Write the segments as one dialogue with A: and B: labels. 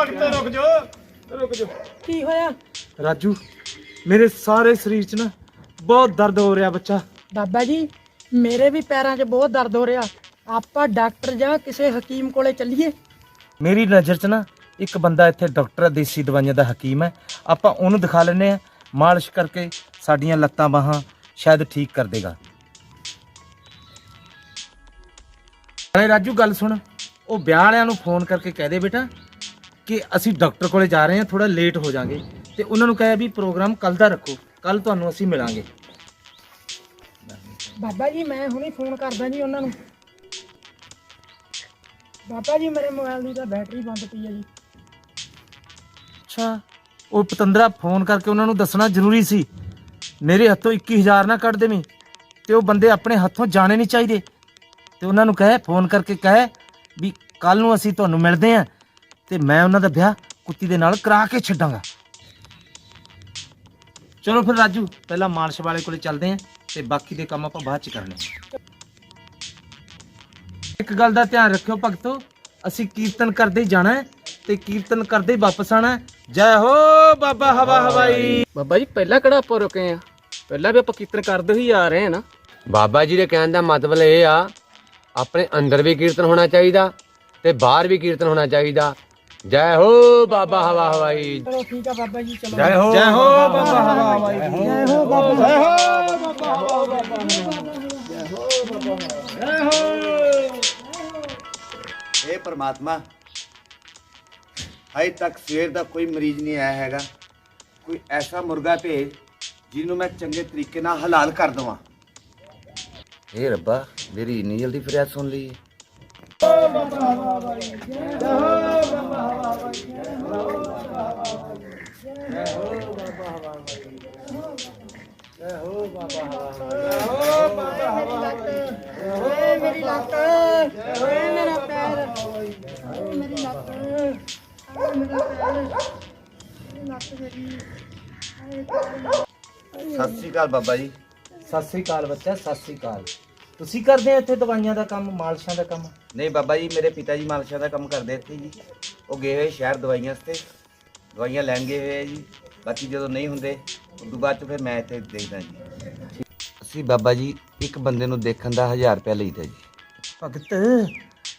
A: ਭਗਤ ਰੁਕ ਜਾ ਰੁਕ ਜਾ।
B: ਕੀ ਹੋਇਆ?
A: ਰਾਜੂ ਮੇਰੇ ਸਾਰੇ ਸਰੀਰ 'ਚ ਨਾ ਬਹੁਤ ਦਰਦ ਹੋ ਰਿਹਾ ਬੱਚਾ।
B: ਬਾਬਾ ਜੀ ਮੇਰੇ ਵੀ ਪੈਰਾਂ 'ਚ ਬਹੁਤ ਦਰਦ ਹੋ ਰਿਹਾ। ਆਪਾਂ ਡਾਕਟਰ ਜਾਂ ਕਿਸੇ ਹਕੀਮ ਕੋਲੇ ਚੱਲੀਏ।
A: ਮੇਰੀ ਨਜ਼ਰ 'ਚ ਨਾ ਇੱਕ ਬੰਦਾ ਇੱਥੇ ਡਾਕਟਰ ਦੇਸੀ ਦਵਾਈਆਂ ਦਾ ਹਕੀਮ ਹੈ। ਆਪਾਂ ਉਹਨੂੰ ਦਿਖਾ ਲੈਨੇ ਆ ਮਾਲਿਸ਼ ਕਰਕੇ ਸਾਡੀਆਂ ਲੱਤਾਂ ਬਾਹਾਂ ਸ਼ਾਇਦ ਠੀਕ ਕਰ ਦੇਗਾ। ਅਰੇ ਰਾਜੂ ਗੱਲ ਸੁਣ। ਉਹ ਵਿਆਹ ਵਾਲਿਆਂ ਨੂੰ ਫੋਨ ਕਰਕੇ ਕਹਿ ਦੇ ਬੇਟਾ ਕਿ ਅਸੀਂ ਡਾਕਟਰ ਕੋਲੇ ਜਾ ਰਹੇ ਹਾਂ ਥੋੜਾ ਲੇਟ ਹੋ ਜਾਾਂਗੇ। ਤੇ ਉਹਨਾਂ ਨੂੰ ਕਹਿਆ ਵੀ ਪ੍ਰੋਗਰਾਮ ਕੱਲ ਦਾ ਰੱਖੋ ਕੱਲ ਤੁਹਾਨੂੰ ਅਸੀਂ ਮਿਲਾਂਗੇ।
B: ਬਾਬਾ ਜੀ ਮੈਂ ਹੁਣੇ ਫੋਨ ਕਰਦਾ ਜੀ ਉਹਨਾਂ ਨੂੰ। ਬਾਬਾ ਜੀ ਮੇਰੇ ਮੋਬਾਈਲ ਦੀ ਤਾਂ ਬੈਟਰੀ ਬੰਦ ਪਈ ਹੈ ਜੀ।
A: ਅੱਛਾ ਉਹ ਪਤੰਦਰਾ ਫੋਨ ਕਰਕੇ ਉਹਨਾਂ ਨੂੰ ਦੱਸਣਾ ਜ਼ਰੂਰੀ ਸੀ। ਮੇਰੇ ਹੱਥੋਂ 21000 ਨਾ ਕੱਢ ਦੇਵੀਂ ਤੇ ਉਹ ਬੰਦੇ ਆਪਣੇ ਹੱਥੋਂ ਜਾਣੇ ਨਹੀਂ ਚਾਹੀਦੇ। ਤੇ ਉਹਨਾਂ ਨੂੰ ਕਹੇ ਫੋਨ ਕਰਕੇ ਕਹੇ ਵੀ ਕੱਲ ਨੂੰ ਅਸੀਂ ਤੁਹਾਨੂੰ ਮਿਲਦੇ ਆਂ ਤੇ ਮੈਂ ਉਹਨਾਂ ਦਾ ਵਿਆਹ ਕੁੱਤੀ ਦੇ ਨਾਲ ਕਰਾ ਕੇ ਛੱਡਾਂਗਾ। ਚਲੋ ਫਿਰ ਰਾਜੂ ਪਹਿਲਾਂ ਮਾਰਸ਼ ਵਾਲੇ ਕੋਲੇ ਚੱਲਦੇ ਆਂ ਤੇ ਬਾਕੀ ਦੇ ਕੰਮ ਆਪਾਂ ਬਾਅਦ ਚ ਕਰਨੇ। ਇੱਕ ਗੱਲ ਦਾ ਧਿਆਨ ਰੱਖਿਓ ਭਗਤੋ ਅਸੀਂ ਕੀਰਤਨ ਕਰਦੇ ਜਾਣਾ ਹੈ ਤੇ ਕੀਰਤਨ ਕਰਦੇ ਵਾਪਸ ਆਣਾ ਹੈ। ਜੈ ਹੋ ਬਾਬਾ ਹਵਾ ਹਵਾਈ।
C: ਬਾਬਾ ਜੀ ਪਹਿਲਾਂ ਕਿਹੜਾ ਆਪਾਂ ਰੁਕੇ ਆ? ਪਹਿਲਾਂ ਵੀ ਆਪਾਂ ਕੀਰਤਨ ਕਰਦੇ ਹੀ ਆ ਰਹੇ ਆ ਨਾ।
D: ਬਾਬਾ ਜੀ ਦੇ ਕਹਿਣ ਦਾ ਮਤਲਬ ਇਹ ਆ ਆਪਣੇ ਅੰਦਰ ਵੀ ਕੀਰਤਨ ਹੋਣਾ ਚਾਹੀਦਾ ਤੇ ਬਾਹਰ ਵੀ ਕੀਰਤਨ ਹੋਣਾ ਚਾਹੀਦਾ। ਜੈ ਹੋ ਬਾਬਾ ਹਵਾ ਹਵਾਈ।
B: ਚਲੋ ਠੀਕ ਆ ਬਾਬਾ ਜੀ ਚਲੋ।
D: ਜੈ ਹੋ
A: ਜੈ ਹੋ ਬਾਬਾ ਹਵਾ ਹਵਾਈ।
B: ਜੈ ਹੋ ਬਾਬਾ
A: ਜੈ ਹੋ
E: ਇਹ ਪ੍ਰਮਾਤਮਾ ਅਜੇ ਤੱਕ ਸਵੇਰ ਦਾ ਕੋਈ ਮਰੀਜ਼ ਨਹੀਂ ਆਇਆ ਹੈਗਾ। ਕੋਈ ਐਸਾ ਮੁਰਗਾ ਭੇਜ ਜਿਹਨੂੰ ਮੈਂ ਚੰਗੇ ਤਰੀਕੇ ਨਾਲ ਹਲਾਲ ਕਰ ਦਵਾਂ। ਇਹ ਰੱਬਾ ਮੇਰੀ ਇੰਨੀ ਜਲਦੀ ਫਰਿਆਦ ਸੁਣ ਲਈ। ਸਤਿ ਸ੍ਰੀ ਅਕਾਲ ਬਾਬਾ ਜੀ।
A: ਸਤਿ ਸ੍ਰੀ ਅਕਾਲ ਬੱਚਾ ਸਤਿ ਸ੍ਰੀ ਅਕਾਲ। ਤੁਸੀਂ ਕਰਦੇ ਆ ਇੱਥੇ ਦਵਾਈਆਂ ਦਾ ਕੰਮ ਮਾਲਸ਼ਾਂ ਦਾ ਕੰਮ?
E: ਨਹੀਂ ਬਾਬਾ ਜੀ ਮੇਰੇ ਪਿਤਾ ਜੀ ਮਾਲਸ਼ਾ ਦਾ ਕੰਮ ਕਰਦੇ ਇੱਥੇ ਜੀ। ਉਹ ਗਏ ਹੋਏ ਸ਼ਹਿਰ ਦਵਾਈਆਂ ਵਾਸਤੇ। ਦਵਾਈਆਂ ਲੈਣ ਗਏ ਹੋਏ ਆ ਜੀ। ਬਾਕੀ ਜਦੋਂ ਨਹੀਂ ਹੁੰਦੇ ਉਦੋਂ ਬਾਅਦ ਚ ਫਿਰ ਮੈਂ ਇੱਥੇ ਦੇਖਦਾ ਜੀ। ਅਸੀਂ ਬਾਬਾ ਜੀ ਇੱਕ ਬੰਦੇ ਨੂੰ ਦੇਖਣ ਦਾ 1000 ਰੁਪਏ ਲਈਦਾ ਜੀ।
A: ਭਗਤ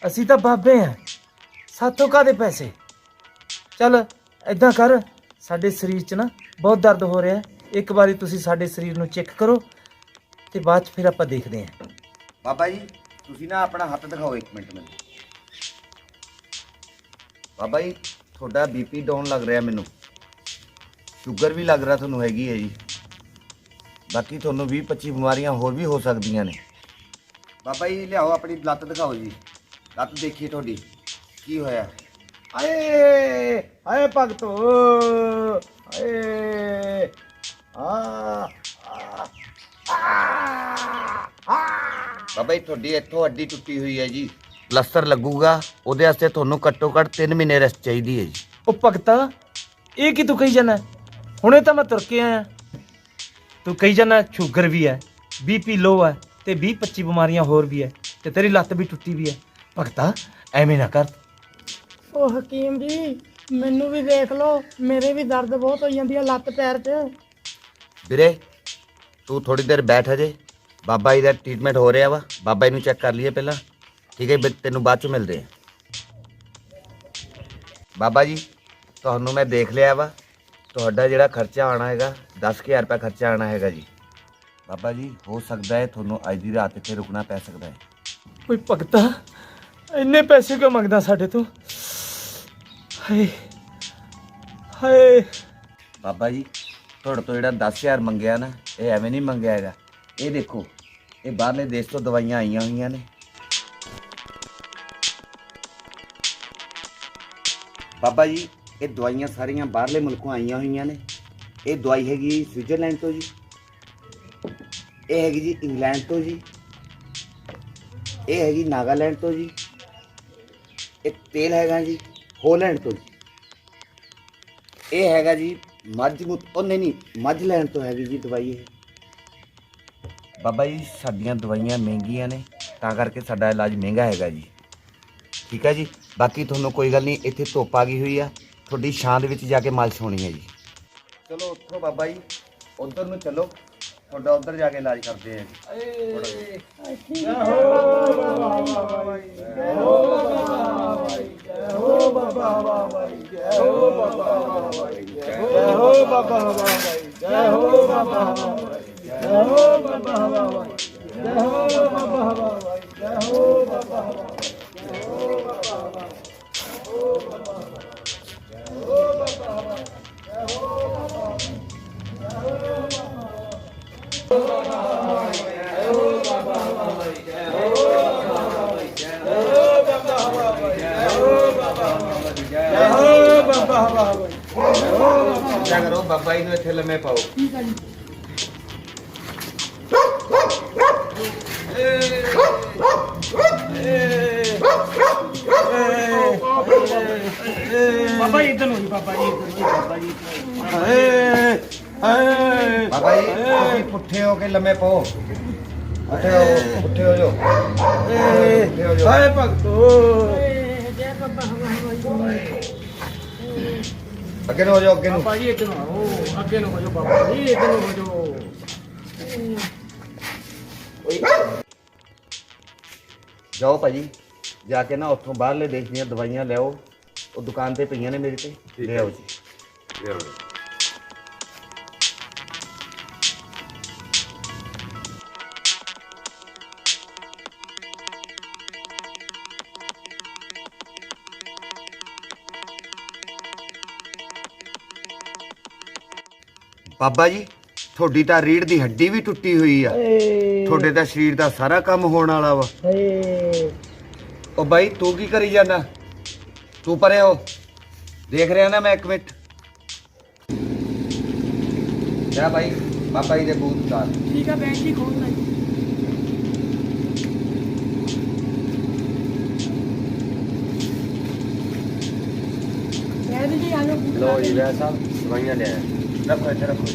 A: ਅਸੀਂ ਤਾਂ ਬਾਬੇ ਆ। ਸਾਥੋਂ ਕਾਦੇ ਪੈਸੇ? ਚੱਲ ਐਦਾਂ ਕਰ ਸਾਡੇ ਸਰੀਰ 'ਚ ਨਾ ਬਹੁਤ ਦਰਦ ਹੋ ਰਿਹਾ। ਹੈ। ਇੱਕ ਵਾਰੀ ਤੁਸੀਂ ਸਾਡੇ ਸਰੀਰ ਨੂੰ ਚੈੱਕ ਕਰੋ ਤੇ ਬਾਅਦ 'ਚ ਫਿਰ ਆਪਾਂ ਦੇਖਦੇ ਹਾਂ
E: ਬਾਬਾ ਜੀ, ਤੁਸੀਂ ਨਾ ਆਪਣਾ ਹੱਥ ਦਿਖਾਓ ਇੱਕ ਮਿੰਟ ਮੈਨੂੰ। ਬਾਬਾ ਜੀ, ਤੁਹਾਡਾ ਬੀਪੀ ਡਾਊਨ ਲੱਗ ਰਿਹਾ ਮੈਨੂੰ। ਸ਼ੂਗਰ ਵੀ ਲੱਗ ਰਿਹਾ ਤੁਹਾਨੂੰ ਹੈਗੀ ਹੈ ਜੀ। ਬਾਕੀ ਤੁਹਾਨੂੰ 20 25 ਬਿਮਾਰੀਆਂ ਹੋਰ ਵੀ ਹੋ ਸਕਦੀਆਂ ਨੇ। ਬਾਬਾ ਜੀ, ਲਿਆਓ ਆਪਣੀ ਲੱਤ ਦਿਖਾਓ ਜੀ। ਲੱਤ ਦੇਖੀਏ ਤੁਹਾਡੀ। ਕੀ ਹੋਇਆ?
A: ਆਏ ਆਏ ਭਗਤੋ, ਆਏ। ਆ
E: ਬਾਬਾ ਜੀ ਤੁਹਾਡੀ ਇੱਥੋਂ ਹੱਡੀ ਟੁੱਟੀ ਹੋਈ ਹੈ ਜੀ। ਪਲਸਟਰ ਲੱਗੂਗਾ ਉਹਦੇ ਵਾਸਤੇ ਤੁਹਾਨੂੰ ਘੱਟੋ ਘੱਟ 3 ਮਹੀਨੇ ਰੈਸਟ ਚਾਹੀਦੀ ਹੈ ਜੀ।
A: ਉਹ ਭਗਤਾ ਇਹ ਕੀ ਤੂੰ ਕਹੀ ਜਾਣਾ ਹੁਣੇ ਤਾਂ ਮੈਂ ਤੁਰ ਕੇ ਆਇਆ। ਤੂੰ ਕਹੀ ਜਾਣਾ ਸ਼ੂਗਰ ਵੀ ਹੈ ਬੀਪੀ ਲੋ ਹੈ ਤੇ 20 25 ਬਿਮਾਰੀਆਂ ਹੋਰ ਵੀ ਹੈ ਤੇ ਤੇਰੀ ਲੱਤ ਵੀ ਟੁੱਟੀ ਵੀ ਹੈ। ਭਗਤਾ ਐਵੇਂ ਨਾ ਕਰ।
B: ਉਹ ਹਕੀਮ ਜੀ ਮੈਨੂੰ ਵੀ ਦੇਖ ਲਓ ਮੇਰੇ ਵੀ ਦਰਦ ਬਹੁਤ ਹੋਈ ਜਾਂਦੀ ਆ ਲੱਤ ਪੈਰ 'ਚ।
E: ਵੀਰੇ ਤੂੰ ਥੋੜੀ ਦੇਰ ਬੈਠ ਹਜੇ ਬਾਬਾ ਜੀ ਦਾ ਟ੍ਰੀਟਮੈਂਟ ਹੋ ਰਿਹਾ ਵਾ। ਬਾਬਾ ਜੀ ਨੂੰ ਚੈੱਕ ਕਰ ਲਈਏ ਪਹਿਲਾਂ। ਠੀਕ ਹੈ ਬਈ ਤੈਨੂੰ ਬਾਅਦ ਚ ਮਿਲਦੇ ਆ ਬਾਬਾ ਜੀ ਤੁਹਾਨੂੰ ਮੈਂ ਦੇਖ ਲਿਆ ਵਾ। ਤੁਹਾਡਾ ਜਿਹੜਾ ਖਰਚਾ ਆਣਾ ਹੈਗਾ 10000 ਰੁਪਏ ਖਰਚਾ ਆਣਾ ਹੈਗਾ ਜੀ। ਬਾਬਾ ਜੀ ਹੋ ਸਕਦਾ ਹੈ ਤੁਹਾਨੂੰ ਅੱਜ ਦੀ ਰਾਤ ਇੱਥੇ ਰੁਕਣਾ ਪੈ ਸਕਦਾ ਹੈ।
A: ਓਏ ਭਗਤਾ ਇੰਨੇ ਪੈਸੇ ਕਿਉਂ ਮੰਗਦਾ ਸਾਡੇ ਤੋਂ? ਹਾਏ ਹਾਏ।
E: ਬਾਬਾ ਜੀ ਤੁਹਾਡੇ ਤੋਂ ਜਿਹੜਾ 10000 ਮੰਗਿਆ ਨਾ ਇਹ ਐਵੇਂ ਨਹੀਂ ਮੰਗਿਆ ਹੈਗਾ। ਇਹ ਦੇਖੋ, ਇਹ ਬਾਹਰਲੇ ਦੇਸ਼ ਤੋਂ ਦਵਾਈਆਂ ਆਈਆਂ ਹੋਈਆਂ ਨੇ। ਬਾਬਾ ਜੀ, ਇਹ ਦਵਾਈਆਂ ਸਾਰੀਆਂ ਬਾਹਰਲੇ ਮੁਲਕੋਂ ਆਈਆਂ ਹੋਈਆਂ ਨੇ। ਇਹ ਦਵਾਈ ਹੈਗੀ ਸਵਿਟਜ਼ਰਲੈਂਡ ਤੋਂ ਜੀ। ਇਹ ਹੈਗੀ ਜੀ ਇੰਗਲੈਂਡ ਤੋਂ ਜੀ। ਇਹ ਹੈਗੀ ਨਾਗਾਲੈਂਡ ਤੋਂ ਜੀ। ਇਹ ਤੇਲ ਹੈਗਾ ਜੀ, ਹੋਲੈਂਡ ਤੋਂ ਜੀ। ਇਹ ਹੈਗਾ ਜੀ ਮੱਝ ਮੁੱਤ ਉਹ ਨਹੀਂ ਨਹੀਂ ਮੱਝ ਤੋਂ ਹੈਗੀ ਜੀ ਦਵਾਈ ਇਹ। ਬਾਬਾ ਜੀ ਸਾਡੀਆਂ ਦਵਾਈਆਂ ਮਹਿੰਗੀਆਂ ਨੇ ਤਾਂ ਕਰਕੇ ਸਾਡਾ ਇਲਾਜ ਮਹਿੰਗਾ ਹੈਗਾ ਜੀ ਠੀਕ ਹੈ ਜੀ ਬਾਕੀ ਤੁਹਾਨੂੰ ਕੋਈ ਗੱਲ ਨਹੀਂ ਇੱਥੇ ਧੁੱਪ ਆ ਗਈ ਹੋਈ ਆ ਤੁਹਾਡੀ ਛਾਂ ਦੇ ਵਿੱਚ ਜਾ ਕੇ ਮਾਲਿਸ਼ ਹੋਣੀ ਹੈ ਜੀ ਚਲੋ ਉੱਠੋ ਬਾਬਾ ਜੀ ਉਧਰ ਨੂੰ ਚਲੋ ਤੁਹਾਡਾ ਉਧਰ ਜਾ ਕੇ ਇਲਾਜ ਕਰਦੇ ਆ ਜੀ ਕਿਆ ਕਰੋ ਬਾਬਾ ਜੀ ਨੂੰ ਇੱਥੇ ਲੰਮੇ ਪਾਓ
C: ਬਾਬਾ ਜੀ ਇਧਰ ਨੂੰ ਜੀ ਬਾਬਾ ਜੀ ਇੱਧਰ ਨੂੰ ਜੀ, ਬਾਬਾ ਜੀ
E: ਬਾਬਾ ਜੀ ਤੁਸੀਂ ਪੁੱਠੇ ਹੋ ਕੇ ਲੰਮੇ ਪਾਓ। ਪੁੱਠੇ ਹੋ ਪੁੱਠੇ ਹੋ ਜਾਓ। ਪੁੱਠੇ ਹੋ ਜਾਓ।
C: ਹਾਏ ਭਗਤੋ
E: ਅੱਗੇ ਨੂੰ ਹੋ ਜਾਓ ਅੱਗੇ ਨੂੰ।
F: ਬਾਬਾ ਜੀ ਇੱਧਰ ਨੂੰ ਆਓ ਅੱਗੇ ਨੂੰ ਹੋ ਜਾਓ ਬਾਬਾ ਜੀ ਇੱਧਰ ਨੂੰ ਹੋ ਜਾਓ।
E: ਜਾਓ ਭਾਜੀ ਜਾ ਕੇ ਨਾ ਉੱਥੋਂ ਬਾਹਰਲੇ ਦੇਸ਼ ਦੀਆਂ ਦਵਾਈਆਂ ਲਿਆਓ। ਉਹ ਦੁਕਾਨ ਤੇ ਪਈਆਂ ਨੇ ਮੇਰੇ ਤੇ। ਲੈ ਆਓ ਜੀ। ਬਾਬਾ ਜੀ ਤੁਹਾਡੀ ਤਾਂ ਰੀੜ ਦੀ ਹੱਡੀ ਵੀ ਟੁੱਟੀ ਹੋਈ ਆ। ਤੁਹਾਡੇ ਤਾਂ ਸਰੀਰ ਦਾ ਸਾਰਾ ਕੰਮ ਹੋਣ ਵਾਲਾ ਵਾ। ਉਹ ਬਾਈ ਤੂੰ ਕੀ ਕਰੀ ਜਾਂਦਾ? ਤੂੰ ਪਰੇ ਹੋ। ਦੇਖ ਰਿਹਾ ਨਾ ਮੈਂ ਇੱਕ ਮਿੰਟ। ਜਾ ਬਾਈ ਬਾਬਾ ਜੀ ਦੇ ਬੂਤ ਦਾ
G: ਠੀਕ ਆ ਬੈਂਕ ਹੀ ਖੋਲਣਾ ਜੀ ਜੀ ਲਾ ਕੇ।
D: ਵੈ ਸਾਹਿਬ ਦਵਾਈਆਂ ਲੈ
E: ਰੱਖੋ ਇੱਥੇ ਰੱਖੋ।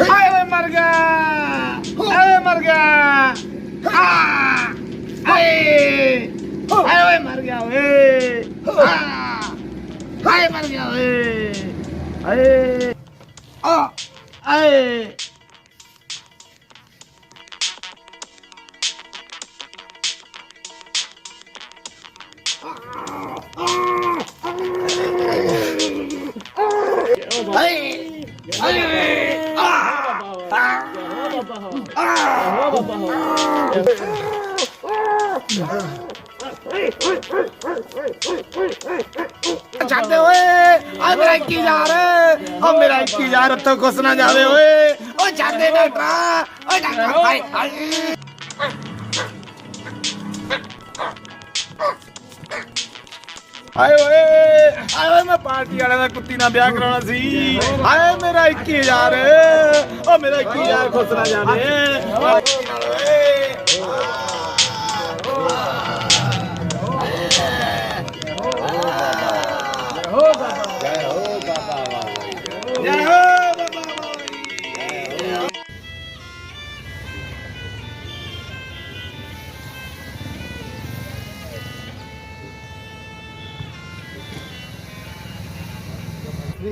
C: ਹਾਏ ਓਏ ਮਰ ਗਿਆ ਹਾਏ ਮਰ ਗਿਆ ਆ ਹਾਏ ਹਾਏ ਓਏ ਮਰ ਗਿਆ ਓਏ ਹਾਏ ਮਰ ਗਿਆ ਓਏ। ਹਾਏ ਆ ਹਾਏ ਛੱਡ ਓਏ। ਆ ਮੇਰਾ 21000 ਓ ਮੇਰਾ 21000 ਉੱਥੋਂ ਖੁੱਸ ਨਾ ਜਾਵੇ ਓਏ। ਓ ਛੱਡ ਦੇ ਡਾਕਟਰ। ਓ ਡਾਕਟਰ ਹਾਏ ਹਾਏ। ਹਾਏ ਓਏ ਹਾਏ ਓਏ ਮੈਂ ਪਾਰਟੀ ਵਾਲਿਆਂ ਦਾ ਕੁੱਤੀ ਨਾਲ ਵਿਆਹ ਕਰਾਉਣਾ ਸੀ। ਹਾਏ ਮੇਰਾ 21000 ਓ ਮੇਰਾ 21000 ਖੁੱਸ ਨਾ ਜਾਵੇ।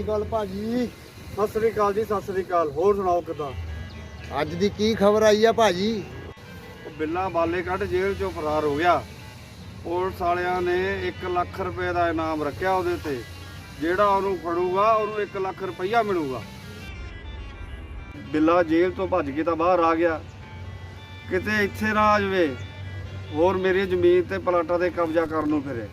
H: ਅਕਾਲ ਭਾਜੀ। ਸਤਿ ਸ੍ਰੀ ਅਕਾਲ ਜੀ ਸਤਿ ਸ੍ਰੀ ਅਕਾਲ। ਹੋਰ ਸੁਣਾਓ ਕਿਦਾਂ? ਅੱਜ ਦੀ ਕੀ ਖਬਰ ਆਈ ਆ ਭਾਜੀ?
I: ਉਹ ਬਿੱਲਾ ਬਾਲੇ ਕੱਢ ਜੇਲ੍ਹ ਚੋਂ ਫਰਾਰ ਹੋ ਗਿਆ। ਪੁਲਿਸ ਵਾਲਿਆਂ ਨੇ 1 ਲੱਖ ਰੁਪਏ ਦਾ ਇਨਾਮ ਰੱਖਿਆ ਉਹਦੇ ਤੇ। ਜਿਹੜਾ ਉਹਨੂੰ ਫੜੂਗਾ ਉਹਨੂੰ 1 ਲੱਖ ਰੁਪਈਆ ਮਿਲੂਗਾ। ਬਿੱਲਾ ਜੇਲ੍ਹ ਤੋਂ ਭੱਜ ਕੇ ਤਾਂ ਬਾਹਰ ਆ ਗਿਆ। ਕਿਤੇ ਇੱਥੇ ਨਾ ਆ ਜਾਵੇ। ਹੋਰ ਮੇਰੀ ਜ਼ਮੀਨ ਤੇ ਪਲਾਟਾਂ ਤੇ ਕਬਜ਼ਾ ਕਰਨ ਨੂੰ ਫਿਰੇ।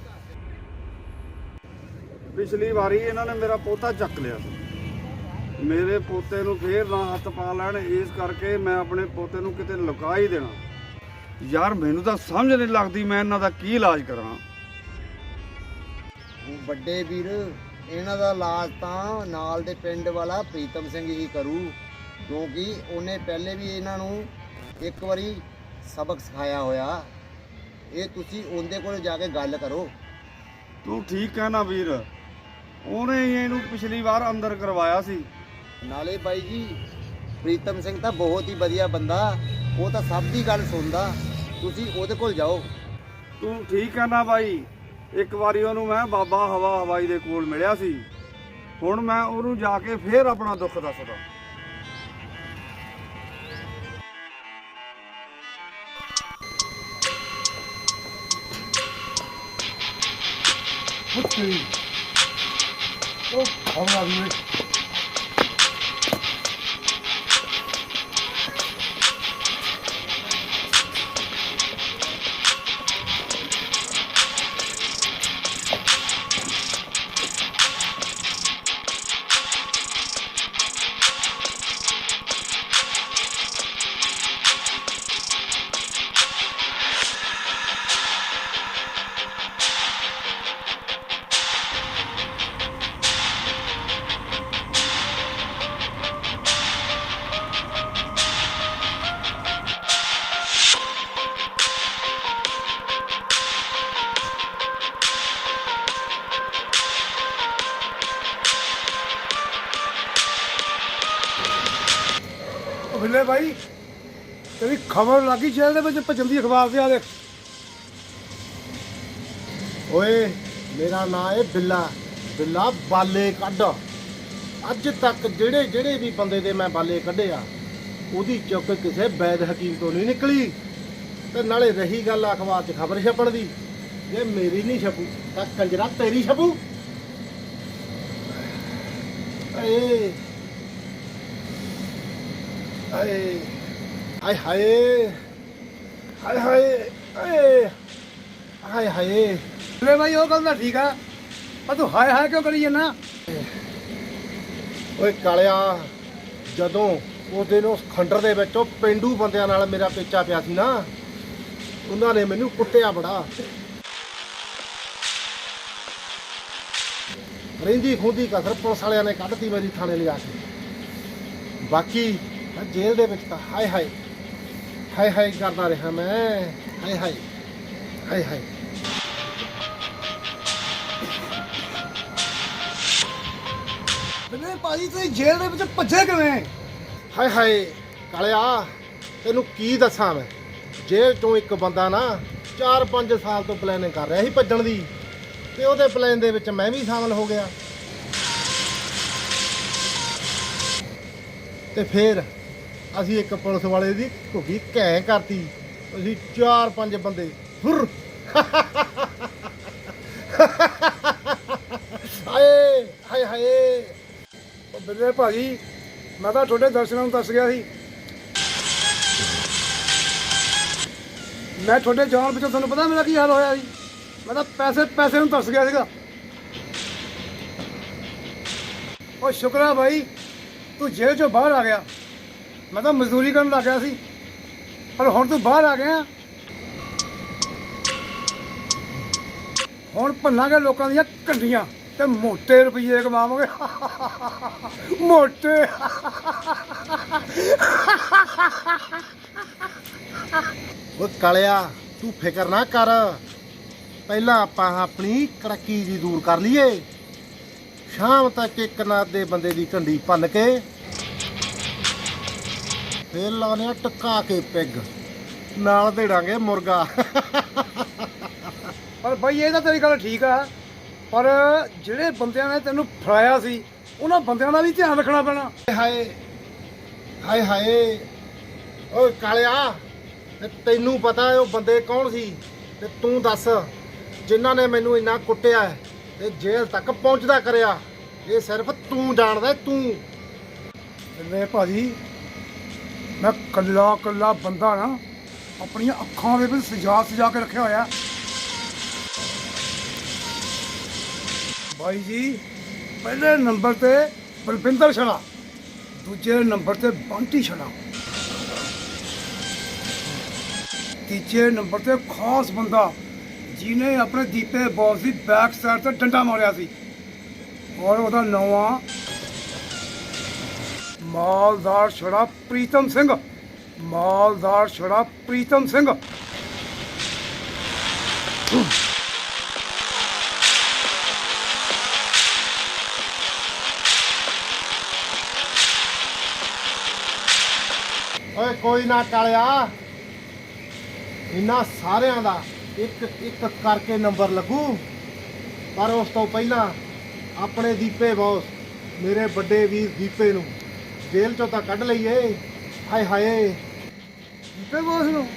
I: ਪਿਛਲੀ ਵਾਰੀ ਇਹਨਾਂ ਨੇ ਮੇਰਾ ਪੋਤਾ ਚੱਕ ਲਿਆ ਸੀ। ਮੇਰੇ ਪੋਤੇ ਨੂੰ ਫੇਰ ਨਾ ਹੱਥ ਪਾ ਲੈਣ ਇਸ ਕਰਕੇ ਮੈਂ ਆਪਣੇ ਪੋਤੇ ਨੂੰ ਕਿਤੇ ਲੁਕਾ ਹੀ ਦੇਣਾ। ਯਾਰ ਮੈਨੂੰ ਤਾਂ ਸਮਝ ਨਹੀਂ ਲੱਗਦੀ ਮੈਂ ਇਹਨਾਂ ਦਾ ਕੀ ਇਲਾਜ ਕਰਾਂ।
H: ਵੱਡੇ ਵੀਰ ਇਹਨਾਂ ਦਾ ਇਲਾਜ ਤਾਂ ਨਾਲ ਦੇ ਪਿੰਡ ਵਾਲਾ ਪ੍ਰੀਤਮ ਸਿੰਘ ਹੀ ਕਰੂ ਕਿਉਂਕਿ ਉਹਨੇ ਪਹਿਲੇ ਵੀ ਇਹਨਾਂ ਨੂੰ ਇੱਕ ਵਾਰੀ ਸਬਕ ਸਿਖਾਇਆ ਹੋਇਆ। ਇਹ ਤੁਸੀਂ ਉਹਦੇ ਕੋਲ ਜਾ ਕੇ ਗੱਲ ਕਰੋ।
I: ਤੂੰ ਠੀਕ ਕਹਿਣਾ ਵੀਰ? ਉਹਨੇ ਹੀ ਇਹਨੂੰ ਪਿਛਲੀ ਵਾਰ ਅੰਦਰ ਕਰਵਾਇਆ ਸੀ।
H: ਨਾਲੇ ਬਾਈ ਜੀ ਪ੍ਰੀਤਮ ਸਿੰਘ ਤਾਂ ਬਹੁਤ ਹੀ ਵਧੀਆ ਬੰਦਾ ਉਹ ਤਾਂ ਸਭ ਦੀ ਗੱਲ ਸੁਣਦਾ। ਤੁਸੀਂ ਉਹਦੇ ਕੋਲ ਜਾਓ।
I: ਤੂੰ ਠੀਕ ਕਹਿਣਾ ਬਾਈ? ਇੱਕ ਵਾਰੀ ਉਹਨੂੰ ਮੈਂ ਬਾਬਾ ਹਵਾ ਹਵਾਈ ਦੇ ਕੋਲ ਮਿਲਿਆ ਸੀ। ਹੁਣ ਮੈਂ ਉਹਨੂੰ ਜਾ ਕੇ ਫੇਰ ਆਪਣਾ ਦੁੱਖ ਦੱਸਦਾ।
J: Of. Aman abi yürek. ਖਬਰ ਲੱਗੀ ਜੇਲ੍ਹ ਦੇ ਵਿੱਚ ਭੱਜਣ ਦੀ ਅਖਬਾਰ ਤੇ ਆ ਦੇ ਓਏ, ਮੇਰਾ ਨਾਂ ਹੈ ਬਿੱਲਾ। ਬਿੱਲਾ ਬਾਲੇ ਕੱਢ। ਅੱਜ ਤੱਕ ਜਿਹੜੇ ਜਿਹੜੇ ਵੀ ਬੰਦੇ ਦੇ ਮੈਂ ਬਾਲੇ ਕੱਢੇ ਆ ਉਹਦੀ ਚੁੱਕ ਕਿਸੇ ਵੈਦ ਹਕੀਮ ਤੋਂ ਨਹੀਂ ਨਿਕਲੀ। ਤੇ ਨਾਲੇ ਰਹੀ ਗੱਲ ਅਖਬਾਰ 'ਚ ਖਬਰ ਛਪਣ ਦੀ। ਜੇ ਮੇਰੀ ਨਹੀਂ ਛਪੂ, ਤਾਂ ਕੰਜਰਾ ਤੇਰੀ ਛਪੂ। ਏ ਹਾਏ ਹਾਏ ਹਾਏ ਹਾਏ ਹਾਏ ਹਾਏ ਹਾਏ ਹਾਏ। ਲੈ ਭਾਈ ਉਹ ਗੱਲ ਤਾਂ ਠੀਕ ਆ ਪਰ ਤੂੰ ਹਾਏ ਹਾਏ ਕਿਉਂ ਕਰੀ ਜਾਂਦਾ? ਓਏ ਕਾਲਿਆ ਜਦੋਂ ਉਸ ਦਿਨ ਉਸ ਖੰਡਰ ਦੇ ਵਿੱਚ ਉਹ ਪਿੰਡੂ ਬੰਦਿਆਂ ਨਾਲ ਮੇਰਾ ਪੇਚਾ ਪਿਆ ਸੀ ਨਾ ਉਹਨਾਂ ਨੇ ਮੈਨੂੰ ਕੁੱਟਿਆ ਬੜਾ। ਰਹਿੰਦੀ ਖੁੰਦੀ ਕਸਰ ਪੁਲਿਸ ਵਾਲਿਆਂ ਨੇ ਕੱਢਤੀ ਮੇਰੀ ਥਾਣੇ ਲਿਆ ਕੇ। ਬਾਕੀ ਜੇਲ੍ਹ ਦੇ ਵਿੱਚ ਤਾਂ ਹਾਏ ਹਾਏ ਹਾਏ ਹਾਏ ਕਰਦਾ ਰਿਹਾ ਮੈਂ ਹਾਏ ਹਾਏ ਹਾਏ ਹਾਏ। ਬਨੇ ਭਾਜੀ ਤੁਸੀਂ ਜੇਲ੍ਹ ਦੇ ਵਿੱਚ ਭੱਜੇ ਕਿਵੇਂ? ਹਾਏ ਹਾਏ ਕਾਲਿਆ ਤੈਨੂੰ ਕੀ ਦੱਸਾਂ ਮੈਂ? ਜੇਲ੍ਹ ਤੋਂ ਇੱਕ ਬੰਦਾ ਨਾ 4-5 ਸਾਲ ਤੋਂ ਪਲੈਨਿੰਗ ਕਰ ਰਿਹਾ ਸੀ ਭੱਜਣ ਦੀ ਤੇ ਉਹਦੇ ਪਲਾਨ ਦੇ ਵਿੱਚ ਮੈਂ ਵੀ ਸ਼ਾਮਲ ਹੋ ਗਿਆ। ਤੇ ਫਿਰ ਅਸੀਂ ਇੱਕ ਪੁਲਿਸ ਵਾਲੇ ਦੀ ਘੁੱਗੀ ਘੈਂ ਕਰਤੀ। ਅਸੀਂ ਚਾਰ ਪੰਜ ਬੰਦੇ ਹੁਰ। ਹਾਏ ਹਾਏ ਹਾਏ। ਉਹ ਬਿੱਲੇ ਭਾਜੀ, ਮੈਂ ਤਾਂ ਤੁਹਾਡੇ ਦਰਸ਼ਨਾਂ ਨੂੰ ਦੱਸ ਗਿਆ ਸੀ। ਮੈਂ ਤੁਹਾਡੇ ਜਾਣ ਵਿੱਚੋਂ ਤੁਹਾਨੂੰ ਪਤਾ ਮੇਰਾ ਕੀ ਹਾਲ ਹੋਇਆ ਸੀ? ਮੈਂ ਤਾਂ ਪੈਸੇ ਪੈਸੇ ਨੂੰ ਤਰਸ ਗਿਆ ਸੀਗਾ। ਉਹ ਸ਼ੁਕਰ ਆ ਭਾਈ, ਤੂੰ ਜੇਲ੍ਹ ਚੋਂ ਬਾਹਰ ਆ ਗਿਆ। ਮੈਂ ਤਾਂ ਮਜ਼ਦੂਰੀ ਕਰਨ ਲੱਗ ਗਿਆ ਸੀ। ਪਰ ਹੁਣ ਤੂੰ ਬਾਹਰ ਆ ਗਿਆ ਹੁਣ ਭੰਨਾਂਗੇ ਲੋਕਾਂ ਦੀਆਂ ਕੰਡੀਆਂ ਤੇ ਮੋਟੇ ਰੁਪਈਏ ਕਮਾਵਾਂਗੇ। ਮੋਟੇ। ਉਹ ਕਲਿਆ, ਤੂੰ ਫਿਕਰ ਨਾ ਕਰ। ਪਹਿਲਾਂ ਆਪਾਂ ਆਪਣੀ ਕੜਕੀ ਜੀ ਦੂਰ ਕਰ ਲਈਏ। ਸ਼ਾਮ ਤੱਕ ਇੱਕ ਨਾਦ ਦੇ ਬੰਦੇ ਦੀ ਢੰਡੀ ਭੰਨ ਕੇ ਫੇਰ ਲਾਉਣੇ ਆ ਟਕਾ ਕੇ ਪੈਗ। ਨਾਲ ਦੇੜਾਂਗੇ ਮੁਰਗਾ। ਪਰ ਭਾਈ ਇਹ ਤਾਂ ਤੇਰੀ ਗੱਲ ਠੀਕ ਆ। ਪਰ ਜਿਹੜੇ ਬੰਦਿਆਂ ਨੇ ਤੈਨੂੰ ਫੜਾਇਆ ਸੀ ਉਹਨਾਂ ਬੰਦਿਆਂ ਦਾ ਵੀ ਧਿਆਨ ਰੱਖਣਾ ਪੈਣਾ। ਹਾਏ ਹਾਏ ਹਾਏ ਓਏ ਕਾਲਿਆ ਤੇ ਤੈਨੂੰ ਪਤਾ ਉਹ ਬੰਦੇ ਕੌਣ ਸੀ? ਤੇ ਤੂੰ ਦੱਸ ਜਿਨ੍ਹਾਂ ਨੇ ਮੈਨੂੰ ਇੰਨਾ ਕੁੱਟਿਆ ਤੇ ਜੇਲ੍ਹ ਤੱਕ ਪਹੁੰਚਦਾ ਕਰਿਆ। ਇਹ ਸਿਰਫ ਤੂੰ ਜਾਣਦਾ ਤੂੰ। ਲੈ ਭਾਜੀ ਮੈਂ ਕੱਲਾ ਕੱਲਾ ਬੰਦਾ ਨਾ, ਆਪਣੀਆਂ ਅੱਖਾਂ ਦੇ ਵਿੱਚ ਸਜਾ ਸਜਾ ਕੇ ਰੱਖਿਆ ਹੋਇਆ। ਭਾਈ ਜੀ, ਪਹਿਲੇ ਨੰਬਰ ਤੇ ਬਲਵਿੰਦਰ ਛੜਾ ਦੂਜੇ ਨੰਬਰ ਤੇ ਬੰਟੀ ਛੜਾ ਤੀਜੇ ਨੰਬਰ ਤੇ ਖਾਸ ਬੰਦਾ ਜਿਹਨੇ ਆਪਣੇ ਦੀਪੇ ਬੌਸ ਦੀ ਬੈਕ ਸਾਈਡ ਤੇ ਡੰਡਾ ਮਾਰਿਆ ਸੀ। ਔਰ ਉਹਦਾ ਨਵਾਂ ਮਾਲਦਾਰ ਛੜਾ ਪ੍ਰੀਤਮ ਸਿੰਘ।
K: ਮਾਲਦਾਰ ਛੜਾ ਪ੍ਰੀਤਮ ਸਿੰਘ।
J: ਓਏ ਕੋਈ ਨਾ ਕਾਲਿਆ। ਇਹਨਾਂ ਸਾਰਿਆਂ ਦਾ ਇੱਕ ਇੱਕ ਕਰਕੇ ਨੰਬਰ ਲੱਗੂ। ਪਰ ਉਸ ਤੋਂ ਪਹਿਲਾਂ ਆਪਣੇ ਦੀਪੇ ਬੌਸ, ਮੇਰੇ ਵੱਡੇ ਵੀਰ ਦੀਪੇ ਨੂੰ ਜੇਲ੍ਹ ਚੋਂ ਤਾਂ ਕੱਢ ਲਈਏ। ਹਾਏ ਹਾਏ।
K: ਤੇ ਬੋਸ ਨੂੰ।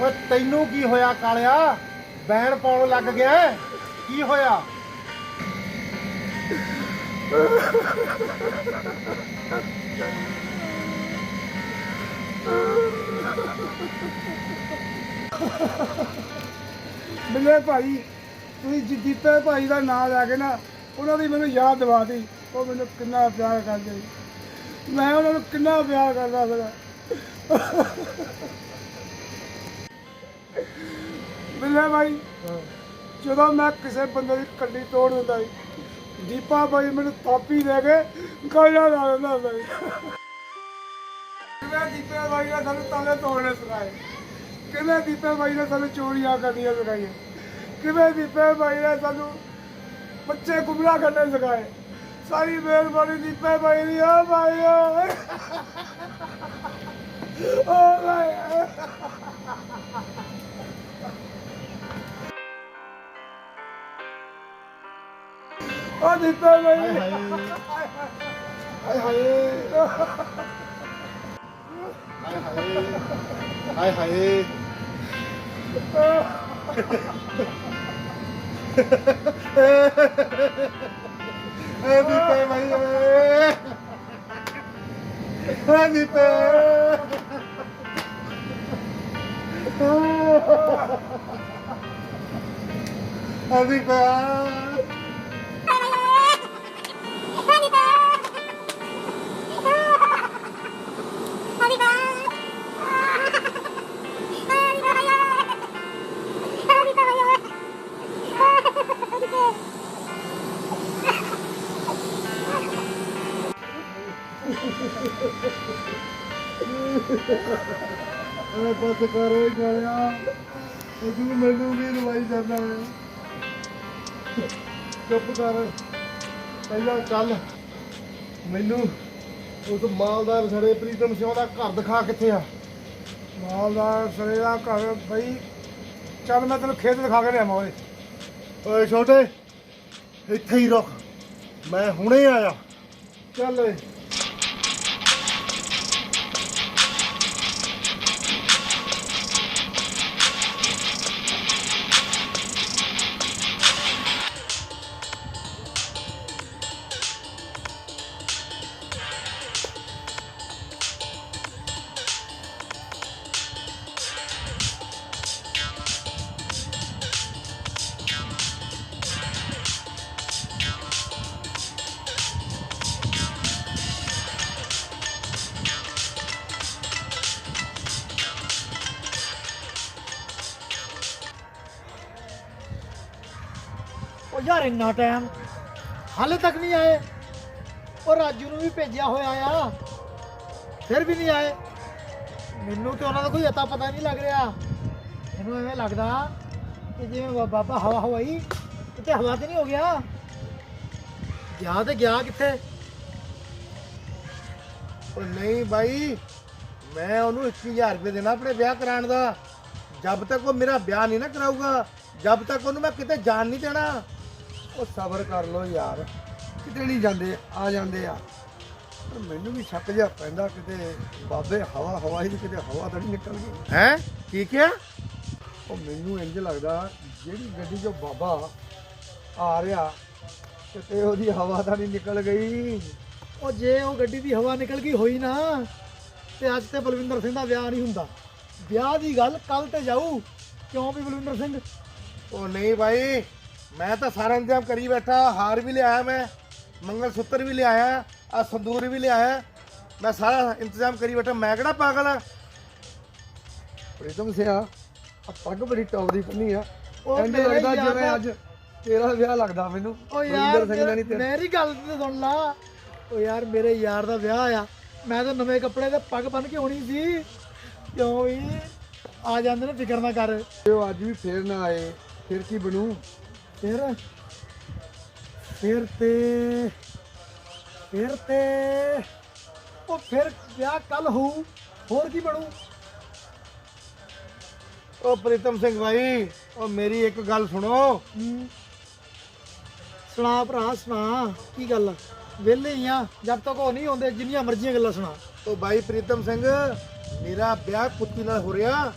J: ਓਏ ਤੈਨੂੰ ਕੀ ਹੋਇਆ ਕਾਲਿਆ? ਬੈਣ ਪਾਉਣ ਲੱਗ ਗਿਆ ਕੀ ਹੋਇਆ?
K: ਮਿਲੇ ਭਾਈ, ਤੁਸੀਂ ਜੀ- ਦੀਪੇ ਭਾਈ ਦਾ ਨਾਮ ਲੈ ਕੇ ਨਾ, ਉਹਨਾਂ ਦੀ ਮੈਨੂੰ ਯਾਦ ਦਿਵਾਤੀ। ਉਹ ਮੈਨੂੰ ਕਿੰਨਾ ਪਿਆਰ ਕਰਦੇ ਸੀ। ਮੈਂ ਉਹਨਾਂ ਨੂੰ ਕਿੰਨਾ ਪਿਆਰ ਕਰਦਾ ਸੀਗਾ। ਮਿਲੇ ਭਾਈ, ਜਦੋਂ ਮੈਂ ਕਿਸੇ ਬੰਦੇ ਦੀ ਕੱਡੀ ਤੋੜ ਦਿੰਦਾ ਸੀ, ਦੀਪਾ ਭਾਈ ਮੈਨੂੰ ਥਾਪੀ ਦੇ ਕੇ ਗਾਲਾਂ ਲਾ ਦਿੰਦਾ ਹੁੰਦਾ ਸੀ। ਕਿਵੇਂ ਦੀਪੇ ਬਾਈ ਨੇ ਸਾਨੂੰ ਤਾਲੇ ਤੋੜਨੇ ਸਿਖਾਏ? ਕਿਵੇਂ ਦੀਪੇ ਬਾਈ ਨੇ ਸਾਨੂੰ ਚੋਰੀਆਂ ਕਰਨੀਆਂ ਸਿਖਾਈਆਂ? ਕਿਵੇਂ ਦੀਪੇ ਬਾਈ ਨੇ ਸਾਨੂੰ ਬੱਚੇ ਗੁੰਮਰਾਹ ਕਰਨੇ ਸਿਖਾਏ? ਸਾਰੀ ਮਿਹਰਬਾਨੀ ਦੀਪੇ ਭਾਈ ਦੀ ਆ ਭਾਈ, ਓ। ਭਾਈ, ਓ। ਦੀਪੇ ਭਾਈ
J: ਹਾਏ ਹਾਏ। ਹਾਏ ਹਾਏ। ਹਾਏ ਏ ਦੀਪੇ ਭਾਈ ਓਏ ਏ ਦੀਪੇ ਏ ਬਸ ਕਰ ਓਏ ਗਾਲਿਆ ਇਹ ਤੂੰ ਮੈਨੂੰ ਵੀ ਰਵਾਈ ਜਾਂਦਾ ਹੈ। ਚੁੱਪ ਕਰ। ਪਹਿਲਾਂ ਚੱਲ। ਮੈਨੂੰ ਉਸ ਮਾਲਦਾਰ ਸੜੇ ਪ੍ਰੀਤਮ ਸਿੰਘ ਦਾ ਘਰ ਦਿਖਾ ਕਿੱਥੇ ਆ?
K: ਮਾਲਦਾਰ ਸੜੇ ਦਾ ਘਰ ਬਈ, ਚੱਲ ਮੈਂ ਤੈਨੂੰ ਖੇਤ ਦਿਖਾ ਕੇ ਲਿਆਵਾਂ ਓਏ।
J: ਓਏ ਛੋਟੇ, ਇੱਥੇ ਹੀ ਰੁਕ। ਮੈਂ ਹੁਣੇ ਆਇਆ। ਚੱਲ ਓਏ।
B: ਉਹ ਯਾਰ ਇੰਨਾ ਟਾਈਮ ਹਾਲੇ ਤੱਕ ਨਹੀਂ ਆਏ। ਉਹ ਰਾਜੂ ਨੂੰ ਵੀ ਭੇਜਿਆ ਹੋਇਆ ਆ। ਫਿਰ ਵੀ ਨਹੀਂ ਆਏ। ਮੈਨੂੰ ਤੇ ਉਹਨਾਂ ਦਾ ਕੋਈ ਅਤਾ ਪਤਾ ਨਹੀਂ ਲੱਗ ਰਿਹਾ। ਮੈਨੂੰ ਐਵੇਂ ਲੱਗਦਾ ਕਿ ਜਿਵੇਂ ਬਾਬਾ ਹਵਾ ਹਵਾਈ, ਕਿਤੇ ਹਵਾ ਤੇ ਨਹੀਂ ਹੋ ਗਿਆ। ਗਿਆ ਤੇ ਗਿਆ ਕਿੱਥੇ?
J: ਉਹ ਨਹੀਂ ਬਾਈ, ਮੈਂ ਉਹਨੂੰ 21000 ਰੁਪਏ ਦੇਣਾ ਆਪਣੇ ਵਿਆਹ ਕਰਾਉਣ ਦਾ। ਜਦ ਤੱਕ ਉਹ ਮੇਰਾ ਵਿਆਹ ਨਹੀਂ ਨਾ ਕਰਾਊਗਾ, ਜਦ ਤੱਕ ਉਹਨੂੰ ਮੈਂ ਕਿਤੇ ਜਾਣ ਨਹੀਂ ਦੇਣਾ। ਉਹ ਸਬਰ ਕਰ ਲੋ ਯਾਰ। ਕਿਤੇ ਨਹੀਂ ਜਾਂਦੇ ਆ ਜਾਂਦੇ ਆ। ਪਰ ਮੈਨੂੰ ਵੀ ਸ਼ੱਕ ਜਿਹਾ ਪੈਂਦਾ ਕਿਤੇ ਬਾਬੇ ਹਵਾ ਹਵਾ ਹੀ ਕਿਤੇ ਹਵਾ ਤਾਂ ਨਹੀਂ ਨਿਕਲ ਗਈ। ਹੈ? ਕੀ ਕਿਹਾ? ਉਹ ਮੈਨੂੰ ਇੰਜ ਲੱਗਦਾ ਜਿਹੜੀ ਗੱਡੀ 'ਚੋਂ ਬਾਬਾ ਆ ਰਿਹਾ ਕਿਤੇ ਉਹਦੀ ਹਵਾ ਤਾਂ ਨਹੀਂ ਨਿਕਲ ਗਈ।
B: ਉਹ ਜੇ ਉਹ ਗੱਡੀ ਦੀ ਹਵਾ ਨਿਕਲ ਗਈ ਹੋਈ ਨਾ ਤੇ ਅੱਜ ਤੇ ਬਲਵਿੰਦਰ ਸਿੰਘ ਦਾ ਵਿਆਹ ਨਹੀਂ ਹੁੰਦਾ। ਵਿਆਹ ਦੀ ਗੱਲ ਕੱਲ ਤੇ ਜਾਊ। ਕਿਉਂ ਵੀ ਬਲਵਿੰਦਰ ਸਿੰਘ?
J: ਉਹ ਨਹੀਂ ਭਾਈ ਮੈਂ ਤਾਂ ਸਾਰਾ ਇੰਤਜ਼ਾਮ ਕਰੀ ਬੈਠਾ ਹਾਰ ਵੀ ਲਿਆਇਆ ਮੈਂ ਮੰਗਲ ਸੂਤਰ ਵੀ ਲਿਆਇਆ ਆ ਸੰਦੂਰ ਵੀ ਲਿਆਇਆ। ਮੈਂ ਸਾਰਾ ਇੰਤਜ਼ਾਮ ਕਰੀ ਬੈਠਾ ਮੈਂ ਕਿਹੜਾ ਪਾਗਲ ਆ? ਪ੍ਰੀਤਮ ਸਿਆ। ਆ ਪੱਗ ਬੜੀ ਟੌਪ ਦੀ ਬੰਨੀ ਆ।
B: ਉਹ ਮੇਰਾ
L: ਲੱਗਦਾ
B: ਯਾਰ
L: ਜਿਵੇਂ
B: ਦਾ-
L: ਅੱਜ ਤੇਰਾ ਵਿਆਹ ਲੱਗਦਾ ਮੈਨੂੰ।
B: ਓ ਯਾਰ
L: ਬਲਵਿੰਦਰ ਸਿੰਘ ਦਾ ਨਹੀਂ ਤੇਰਾ।
B: ਮੇਰੀ ਗੱਲ ਤੇ ਸੁਣ ਲਾ। ਓ ਯਾਰ ਮੇਰੇ ਯਾਰ ਦਾ ਵਿਆਹ ਆ। ਮੈਂ ਤਾਂ ਨਵੇਂ ਕੱਪੜੇ ਤੇ ਪੱਗ ਬੰਨ ਕੇ ਆਉਣੀ ਸੀ। ਕਿਉਂ ਵੀ? ਆ ਜਾਂਦੇ ਨੇ ਫਿਕਰ ਨਾ ਕਰ।
L: ਜੇ ਉਹ ਅੱਜ ਵੀ ਫੇਰ ਨਾ ਆਏ ਫਿਰ ਕੀ ਬਣੂ?
B: ਫਿਰ ਫਿਰ ਤੇ ਫਿਰ ਤੇ ਉਹ ਫਿਰ ਵਿਆਹ ਕੱਲ ਹੋਊ ਹੋਰ ਕੀ ਬਣੂ
J: ਉਹ ਪ੍ਰੀਤਮ ਸਿੰਘ ਭਾਈ ਉਹ ਮੇਰੀ ਇੱਕ ਗੱਲ ਸੁਣੋ
B: ਹੂੰ। ਸੁਣਾ ਭਰਾ ਸੁਣਾ ਕੀ ਗੱਲ? ਵਿਹਲੇ ਹੀ ਆ ਜਦ ਤੱਕ ਉਹ ਨਹੀਂ ਆਉਂਦੇ ਜਿੰਨੀਆਂ ਮਰਜ਼ੀਆਂ ਗੱਲਾਂ ਸੁਣਾ
J: ਉਹ ਭਾਈ ਪ੍ਰੀਤਮ ਸਿੰਘ ਮੇਰਾ ਵਿਆਹ ਕੁੱਤੀ ਨਾਲ ਹੋ ਰਿਹਾ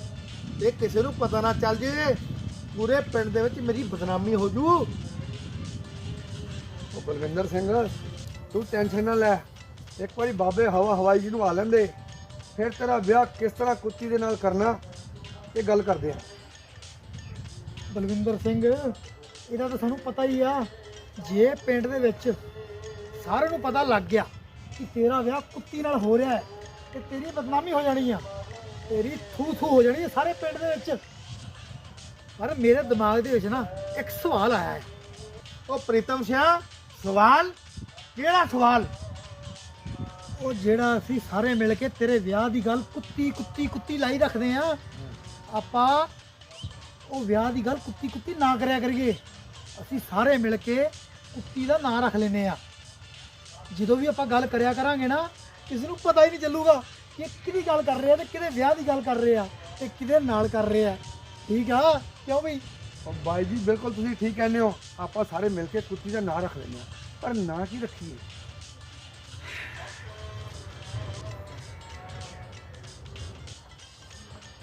J: ਤੇ ਕਿਸੇ ਨੂੰ ਪਤਾ ਨਾ ਚੱਲ ਜੇ ਪੂਰੇ ਪਿੰਡ ਦੇ ਵਿੱਚ ਮੇਰੀ ਬਦਨਾਮੀ ਹੋ ਜੂ।
L: ਉਹ ਬਲਵਿੰਦਰ ਸਿੰਘ, ਤੂੰ ਟੈਨਸ਼ਨ ਨਾ ਲੈ। ਇੱਕ ਵਾਰੀ ਬਾਬੇ ਹਵਾ ਹਵਾਈ ਜੀ ਨੂੰ ਆ ਲੈਂਦੇ। ਫਿਰ ਤੇਰਾ ਵਿਆਹ ਕਿਸ ਤਰ੍ਹਾਂ ਕੁੱਤੀ ਦੇ ਨਾਲ ਕਰਨਾ, ਇਹ ਗੱਲ ਕਰਦੇ ਆ।
B: ਬਲਵਿੰਦਰ ਸਿੰਘ, ਇਹਦਾ ਤਾਂ ਸਾਨੂੰ ਪਤਾ ਹੀ ਆ। ਜੇ ਪਿੰਡ ਦੇ ਵਿੱਚ ਸਾਰਿਆਂ ਨੂੰ ਪਤਾ ਲੱਗ ਗਿਆ ਕਿ ਤੇਰਾ ਵਿਆਹ ਕੁੱਤੀ ਨਾਲ ਹੋ ਰਿਹਾ ਹੈ, ਤੇ ਤੇਰੀ ਬਦਨਾਮੀ ਹੋ ਜਾਣੀ ਆ। ਤੇਰੀ ਥੂ ਥੂ ਹੋ ਜਾਣੀ ਆ ਸਾਰੇ ਪਿੰਡ ਦੇ ਵਿੱਚ। ਪਰ ਮੇਰੇ ਦਿਮਾਗ ਦੇ ਵਿੱਚ ਨਾ ਇੱਕ ਸਵਾਲ ਆਇਆ ਹੈ।
J: ਉਹ ਪ੍ਰੀਤਮ ਸਿੰਘ ਸਵਾਲ? ਕਿਹੜਾ ਸਵਾਲ?
B: ਉਹ ਜਿਹੜਾ ਅਸੀਂ ਸਾਰੇ ਮਿਲ ਕੇ ਤੇਰੇ ਵਿਆਹ ਦੀ ਗੱਲ ਕੁੱਤੀ ਕੁੱਤੀ ਕੁੱਤੀ ਲਾਈ ਰੱਖਦੇ ਆ ਆਪਾਂ ਉਹ ਵਿਆਹ ਦੀ ਗੱਲ ਕੁੱਤੀ ਕੁੱਤੀ ਨਾ ਕਰਿਆ ਕਰੀਏ। ਅਸੀਂ ਸਾਰੇ ਮਿਲ ਕੇ ਕੁੱਤੀ ਦਾ ਨਾਂ ਰੱਖ ਲੈਨੇ ਆ ਜਦੋਂ ਵੀ ਆਪਾਂ ਗੱਲ ਕਰਿਆ ਕਰਾਂਗੇ ਨਾ ਕਿਸੇ ਨੂੰ ਪਤਾ ਹੀ ਨਹੀਂ ਚੱਲੂਗਾ ਕਿ ਕਿਹਦੀ ਗੱਲ ਕਰ ਰਹੇ ਆ ਤੇ ਕਿਹਦੇ ਵਿਆਹ ਦੀ ਗੱਲ ਕਰ ਰਹੇ ਆ ਤੇ ਕਿਹਦੇ ਨਾਲ ਕਰ ਰਹੇ। ਆ ਠੀਕ ਆ? ਕਿਉਂ ਬਈ?
L: ਉਹ ਬਾਈ ਜੀ ਬਿਲਕੁਲ ਤੁਸੀਂ ਠੀਕ ਕਹਿੰਦੇ ਹੋ। ਆਪਾਂ ਸਾਰੇ ਮਿਲ ਕੇ ਕੁੱਤੀ ਦਾ ਨਾਂ ਰੱਖ ਲੈਂਦੇ ਆ ਪਰ ਨਾਂ ਕੀ ਰੱਖੀਏ?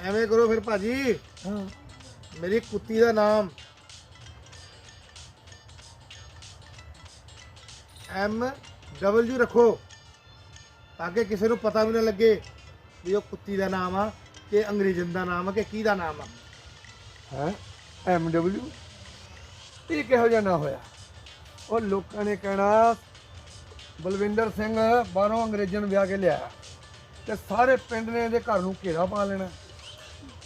J: ਐਵੇਂ ਕਰੋ ਫਿਰ ਭਾਜੀ।
B: ਹਾਂ।
J: ਮੇਰੀ ਕੁੱਤੀ ਦਾ ਨਾਮ ਐਮ ਡਬਲਯੂ ਰੱਖੋ ਤਾਂ ਕਿ ਕਿਸੇ ਨੂੰ ਪਤਾ ਵੀ ਨਾ ਲੱਗੇ ਵੀ ਉਹ ਕੁੱਤੀ ਦਾ ਨਾਮ ਆ ਕਿ ਅੰਗਰੇਜ਼ਨ ਦਾ ਨਾਮ ਆ ਕਿ ਕੀ ਦਾ ਨਾਮ ਆ।
L: ਹੈ? M W? ਇਹ ਕਿਹੋ ਜਿਹਾ ਨਾ ਹੋਇਆ? ਉਹ ਲੋਕਾਂ ਨੇ ਕਹਿਣਾ ਬਲਵਿੰਦਰ ਸਿੰਘ ਬਾਹਰੋਂ ਅੰਗਰੇਜ਼ਾਂ ਨੂੰ ਵਿਆਹ ਕੇ ਲਿਆਇਆ ਤੇ ਸਾਰੇ ਪਿੰਡ ਨੇ ਇਹਦੇ ਘਰ ਨੂੰ ਘੇਰਾ ਪਾ ਲੈਣਾ।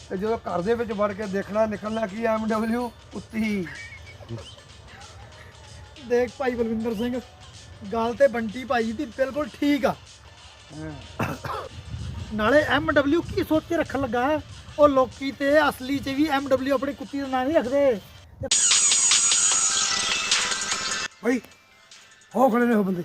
L: ਤੇ ਜਦੋਂ ਘਰ ਦੇ ਵਿੱਚ ਵੜ ਕੇ ਦੇਖਣਾ ਨਿਕਲਣਾ ਕੀ ਐਮ ਡਬਲਯੂ? ਉੱਤੀ
B: ਦੇਖ ਭਾਈ ਬਲਵਿੰਦਰ ਸਿੰਘ ਗੱਲ ਤੇ ਬੰਟੀ ਭਾਈ ਦੀ ਬਿਲਕੁਲ ਠੀਕ ਆ। ਨਾਲੇ ਐਮਡਬਲਯੂ ਕੀ ਸੋਚ ਕੇ ਰੱਖਣ ਲੱਗਾ? ਉਹ ਲੋਕੀ ਤੇ ਅਸਲੀ 'ਚ ਵੀ ਐਮਡਬਲਯੂ ਆਪਣੀ ਕੁੱਤੀ ਦਾ ਨਾਂ ਨਹੀਂ ਰੱਖਦੇ।
L: ਭਾਈ ਹੋ ਖੜੇ ਨੇ ਉਹ ਬੰਦੇ।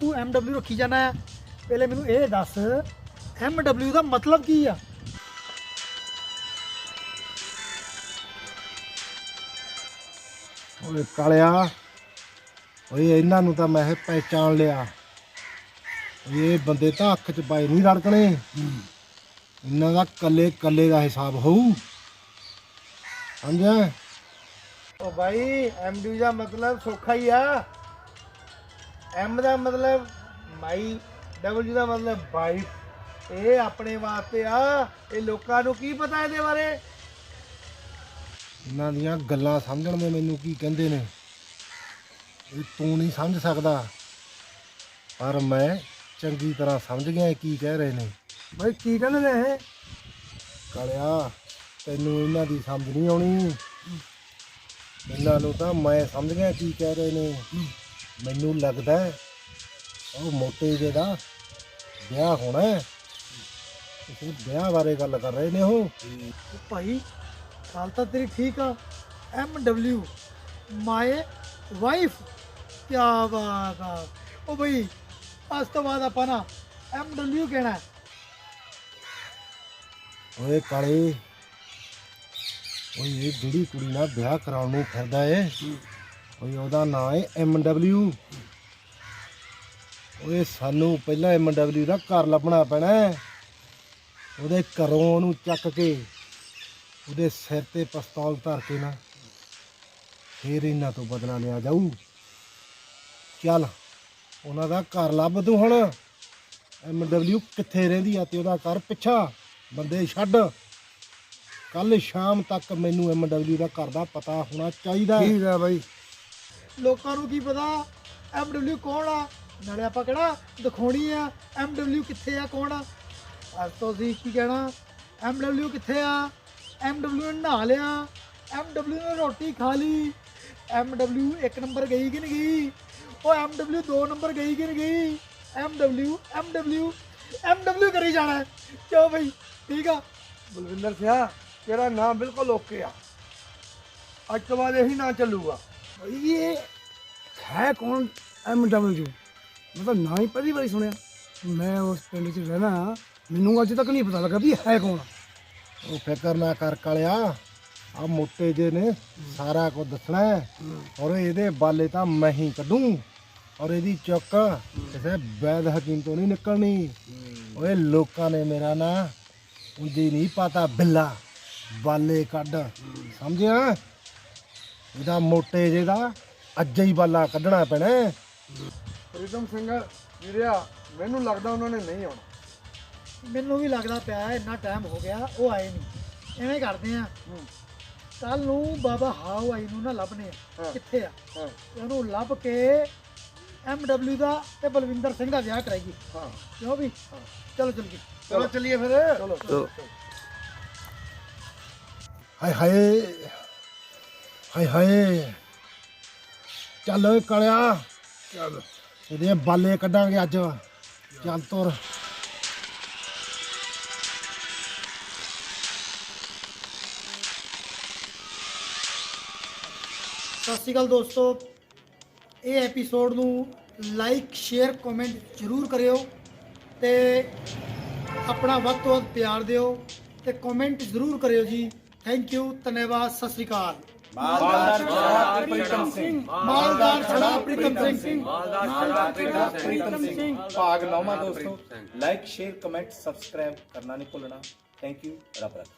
B: ਤੂੰ ਐਮਡਬਲਯੂ ਰੱਖੀ ਜਾਣਾ ਹੈ। ਪਹਿਲੇ ਮੈਨੂੰ ਇਹ ਦੱਸ ਐਮਡਬਲਯੂ ਦਾ ਮਤਲਬ ਕੀ ਆ?
J: ਓਏ ਕਾਲਿਆ ਓਏ ਇਹਨਾਂ ਨੂੰ ਤਾਂ ਮੈਂ ਪਹਿਚਾਨ ਲਿਆ। ਓਏ ਇਹ ਬੰਦੇ ਤਾਂ ਅੱਖ 'ਚ ਪਾਈ ਨਹੀਂ ਰੜਕਣੇ। ਇਹਨਾਂ ਦਾ ਕੱਲੇ ਕੱਲੇ ਦਾ ਹਿਸਾਬ ਹੋਊ। ਸਮਝਿਆ? ਓ ਭਾਈ ਐਮਡੀ ਦਾ ਮਤਲਬ ਸੌਖਾ ਹੀ ਆ। ਐਮ ਦਾ ਮਤਲਬ ਮਾਈ ਡਬਲਯੂ ਦਾ ਮਤਲਬ ਵਾਈਫ ਇਹ ਆਪਣੇ ਵਾਸਤੇ ਆ। ਇਹ ਲੋਕਾਂ ਨੂੰ ਕੀ ਪਤਾ ਇਹਦੇ ਬਾਰੇ? ਇਹਨਾਂ ਦੀਆਂ ਗੱਲਾਂ ਸਮਝਣ ਦੇ ਮੈਨੂੰ ਕੀ ਕਹਿੰਦੇ ਨੇ। ਇਹ ਤੂੰ ਨਹੀਂ ਸਮਝ ਸਕਦਾ। ਪਰ ਮੈਂ ਚੰਗੀ ਤਰ੍ਹਾਂ ਸਮਝ ਗਿਆ ਕੀ ਕਹਿ ਰਹੇ ਨੇ।
L: ਭਾਈ ਕੀ ਕਹਿੰਦੇ ਨੇ ਇਹ?
J: ਕਾਲਿਆ ਤੈਨੂੰ ਇਹਨਾਂ ਦੀ ਸਮਝ ਨਹੀਂ ਆਉਣੀ। ਇਹਨਾਂ ਨੂੰ ਤਾਂ ਮੈਂ ਸਮਝ ਗਿਆ ਕੀ ਕਹਿ ਰਹੇ ਨੇ। ਮੈਨੂੰ ਲੱਗਦਾ ਹੈ ਉਹ ਮੋਟੇ ਜਿਹੇ ਦਾ ਵਿਆਹ ਹੋਣਾ ਹੈ। ਕਿਸੇ ਵਿਆਹ ਬਾਰੇ ਗੱਲ ਕਰ ਰਹੇ ਨੇ ਉਹ।
B: ਉਹ ਭਾਈ ਗੱਲ ਤਾਂ ਤੇਰੀ ਠੀਕ ਆ। ਐਮਡਬਲਯੂ ਮਾਈ ਵਾਈਫ ਕੀ ਬਾਤ ਆ ਉਹ ਬਈ, ਅੱਜ ਤੋਂ ਬਾਅਦ ਆਪਾਂ ਨਾ ਐਮਡਬਲਯੂ ਕਹਿਣਾ ਹੈ।
J: ਓਏ ਕਾਲੇ, ਓਏ ਇਹ ਜਿਹੜੀ ਕੁੜੀ ਨਾਲ ਵਿਆਹ ਕਰਾਉਣ ਨੂੰ ਫਿਰਦਾ ਏ, ਓਏ ਉਹਦਾ ਨਾਂ ਏ ਐਮ ਐਮਡਬਲਯੂ ਓਏ ਸਾਨੂੰ ਪਹਿਲਾਂ ਐਮ ਡਬਲਯੂ ਦਾ ਘਰ ਲੱਭਣਾ ਪੈਣਾ ਹੈ। ਉਹਦੇ ਘਰੋਂ ਉਹਨੂੰ ਚੱਕ ਕੇ ਉਹਦੇ ਸਿਰ ਤੇ ਪਿਸਤੌਲ ਧਰ ਕੇ ਨਾ ਫੇਰ ਇਹਨਾਂ ਤੋਂ ਬਦਲਾ ਲਿਆ ਜਾਊ ਚੱਲ ਉਹਨਾਂ ਦਾ ਘਰ ਲੱਭ ਤੂੰ ਹੁਣ। ਐਮਡਬਲਯੂ ਕਿੱਥੇ ਰਹਿੰਦੀ ਆ ਤੇ ਉਹਦਾ ਘਰ ਪਿੱਛਾ ਬੰਦੇ ਛੱਡ। ਕੱਲ ਸ਼ਾਮ ਤੱਕ ਮੈਨੂੰ ਐਮਡਬਲਯੂ ਦਾ ਘਰ ਦਾ ਪਤਾ ਹੋਣਾ ਚਾਹੀਦਾ। ਹੈ।
L: ਠੀਕ ਆ ਭਾਈ
B: ਲੋਕਾਂ ਨੂੰ ਕੀ ਪਤਾ ਐਮਡਬਲਯੂ ਕੌਣ ਆ? ਨਾਲੇ ਆਪਾਂ ਕਿਹੜਾ ਦਿਖਾਉਣੀ ਆ ਐਮਡਬਲਯੂ ਕਿੱਥੇ ਆ ਕੌਣ ਆ? ਅੱਜ ਤੋਂ ਅਸੀਂ ਕੀ ਕਹਿਣਾ ਐਮਡਬਲਯੂ ਕਿੱਥੇ ਆ? ਐਮਡਬਲਯੂ ਨੇ ਨਹਾ ਲਿਆ ਐਮਡਬਲਯੂ ਨੇ ਰੋਟੀ ਖਾ ਲਈ ਐਮਡਬਲਯੂ ਇੱਕ ਨੰਬਰ ਗਈ ਕਿ ਨਹੀਂ ਗਈ? ਉਹ ਐਮਡਬਲਯੂ ਦੋ ਨੰਬਰ ਗਈ ਕਿ ਨਹੀਂ ਗਈ? ਐਮਡਬਲਯੂ ਐਮਡਬਲਯੂ ਐਮਡਬਲਯੂ ਕਰੀ ਜਾਣਾ। ਹੈ। ਕਿਉਂ ਬਈ? ਠੀਕ ਆ?
J: ਬਲਵਿੰਦਰ ਸਿਆ ਤੇਰਾ ਨਾਮ ਬਿਲਕੁਲ ਓਕੇ ਆ। ਅੱਜ ਤੋਂ ਬਾਅਦ ਇਹੀ ਨਾਂ ਚੱਲੂਗਾ।
K: ਬਈ ਇਹ ਹੈ ਕੌਣ ਐਮ ਡਬਲਯੂ ਮੈਂ ਤਾਂ ਨਾਂ ਹੀ ਪਹਿਲੀ ਵਾਰੀ ਸੁਣਿਆ। ਮੈਂ ਉਸ ਪਿੰਡ 'ਚ ਰਹਿਣਾ ਮੈਨੂੰ ਅੱਜ ਤੱਕ ਨਹੀਂ ਪਤਾ ਲੱਗਾ ਵੀ ਹੈ ਕੌਣ
J: ਉਹ ਫਿਕਰ ਨਾ ਕਰ ਕਾਲਿਆ। ਆ ਮੋਟੇ ਜੇ ਨੇ ਸਾਰਾ ਕੁਝ ਦੱਸਣਾ ਹੈ। ਔਰ ਇਹਦੇ ਬਾਲੇ ਤਾਂ ਮੈਂ ਹੀ ਕੱਢੂੰ। ਔਰ ਇਹਦੀ ਚੁੱਕ ਕਿਸੇ ਵੈਦ ਹਕੀਮ ਤੋਂ ਨਹੀਂ ਨਿਕਲਣੀ। ਓਏ ਲੋਕਾਂ ਨੇ ਮੇਰਾ ਨਾਂ ਉਂਜੀ ਨਹੀਂ ਪਤਾ ਬਿੱਲਾ ਬਾਲੇ ਕੱਢ। ਸਮਝਿਆ? ਇਹਦਾ ਮੋਟੇ ਜੇ ਦਾ ਅੱਜ ਹੀ ਬਾਲਾ ਕੱਢਣਾ ਪੈਣਾ। ਪ੍ਰੀਤਮ ਸਿੰਘ ਵੀਰਿਆ ਮੈਨੂੰ ਲੱਗਦਾ ਉਹਨਾਂ ਨੇ ਨਹੀਂ ਆਉਣਾ।
B: ਮੈਨੂੰ ਵੀ ਲੱਗਦਾ ਪਿਆ ਇੰਨਾ ਟਾਈਮ ਹੋ ਗਿਆ ਉਹ ਆਏ ਨਹੀਂ। ਐਵੇਂ ਕਰਦੇ ਆ। ਕੱਲ ਨੂੰ ਬਾਬਾ ਹਾਉ ਆਈ ਨੂੰ ਨਾ ਲੱਭਨੇ ਕਿੱਥੇ ਆ? ਉਹਨੂੰ ਲੱਭ ਕੇ ਐਮਡਬਲਯੂ ਦਾ ਤੇ ਬਲਵਿੰਦਰ ਸਿੰਘ ਦਾ ਵਿਆਹ ਕਰਾਈਏ ਹਾਂ ਕਿਉਂ ਵੀ ਚਲੋ ਚਲੀਏ
J: ਚਲੋ ਚੱਲੀਏ ਫਿਰ ਚਲੋ ਹਾਏ ਹਾਏ ਹਾਏ ਹਾਏ ਚੱਲ ਓਏ ਕਲਿਆ ਚੱਲ ਇਹਦੇ ਬਾਲੇ ਕੱਢਾਂਗੇ ਅੱਜ ਚੱਲ ਤੁਰ
B: ਸਤਿ ਸ਼੍ਰੀ ਅਕਾਲ ਦੋਸਤੋ ਇਹ ਐਪੀਸੋਡ ਨੂੰ ਲਾਈਕ ਸ਼ੇਅਰ ਕਮੈਂਟ ਜ਼ਰੂਰ ਕਰਿਓ ਤੇ ਆਪਣਾ ਵੱਧ ਤੋਂ ਵੱਧ ਪਿਆਰ ਦਿਓ ਤੇ ਕਮੈਂਟ ਜ਼ਰੂਰ ਕਰਿਓ ਜੀ। ਥੈਂਕ ਯੂ ਧੰਨਵਾਦ ਸਤਿ ਸ਼੍ਰੀ ਅਕਾਲ। ਮਾਲਦਾਰ ਛੜਾ ਪ੍ਰੀਤਮ ਸਿੰਘ। ਮਾਲਦਾਰ ਛੜਾ ਪ੍ਰੀਤਮ ਸਿੰਘ।
D: ਪ੍ਰੀਤਮ ਸਿੰਘ।
A: ਭਾਗ ਨੌਵਾਂ ਦੋਸਤੋ। ਲਾਈਕ ਸ਼ੇਅਰ ਕਮੈਂਟ ਸਬਸਕ੍ਰਾਈਬ ਕਰਨਾ ਨਹੀਂ ਭੁੱਲਣਾ। ਥੈਂਕ ਯੂ ਰੱਬ ਰੱਖ